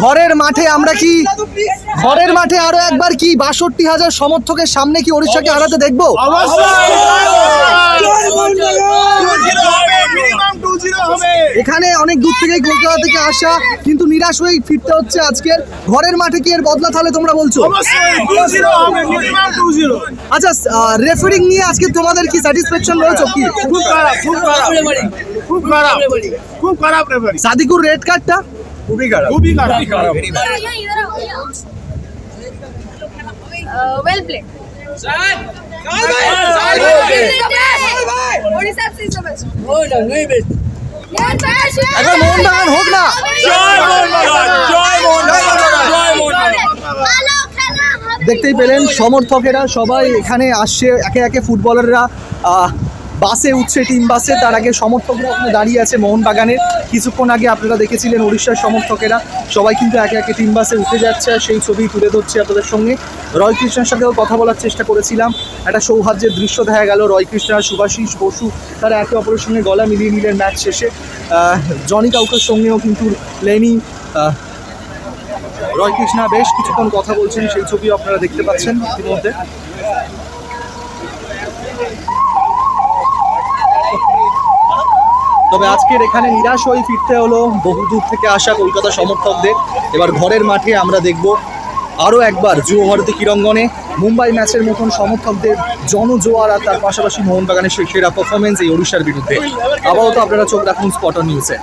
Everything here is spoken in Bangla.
ঘরের মাঠে আমরা কি ঘরের মাঠে আরও একবার কি বাষট্টি হাজার সমর্থকের সামনে কি ওড়িশাকে হারাতে দেখব? এখানে অনেক দূর থেকে কলকাতা থেকে আসা কিন্তু নিরাশ হয়ে ফিরতে হচ্ছে আজকের ঘরের মাঠে কি এর বদলা তাহলে তোমরা বলছো আচ্ছা রেফারিং নিয়ে আজকে তোমাদের কি স্যাটিসফ্যাকশন রয়েছে কি খুব খারাপ খুব খারাপ খুব খারাপ খুব খারাপ রেফারি সাদিকুর রেড কার্ডটা খুবই খারাপ খুবই খারাপ well played. Odisha is the best. একবার মোহনবাগান হোক না। জয় জয় জয় দেখতেই পেলেন সমর্থকেরা সবাই এখানে আসছে একে একে ফুটবলাররা আহ, বাসে উঠছে, টিম বাসে, তার আগে সমর্থকরা ওখানে দাঁড়িয়ে আছে মোহনবাগানের কিছুক্ষণ আগে আপনারা দেখেছিলেন উড়িষ্যার সমর্থকেরা। সবাই কিন্তু একে একে টিম বাসে উঠে যাচ্ছে আর সেই ছবি তুলে ধরছে আপনাদের সঙ্গে। রয় কৃষ্ণের সাথেও কথা বলার চেষ্টা করেছিলাম। একটা সৌহার্দ্যের দৃশ্য দেখা গেল রয় কৃষ্ণ বসু, তারা একে অপরের সঙ্গে গলা মিলিয়ে নিলেন ম্যাচ শেষে। জনি কাউকের সঙ্গেও কিন্তু লেনি। রয় কৃষ্ণা বেশ কিছুক্ষণ কথা বলছেন, সেই ছবি আপনারা দেখতে পাচ্ছেন ইতিমধ্যে। তবে আজকের এখানে নিরাশ হয়ে ফিরতে হলো বহু দূর থেকে আসা কলকাতা সমর্থকদের। এবার ঘরের মাঠে আমরা দেখব আরও একবার যুব ভারতী ক্রীড়াঙ্গনে মুম্বাই ম্যাচের মতন সমর্থকদের জনজোয়ার আর তার পাশাপাশি মোহনবাগানের সেরা পারফরমেন্স এই ওড়িশার বিরুদ্ধে। আবারও তো আপনারা চোখ রাখুন স্পটন নিউজে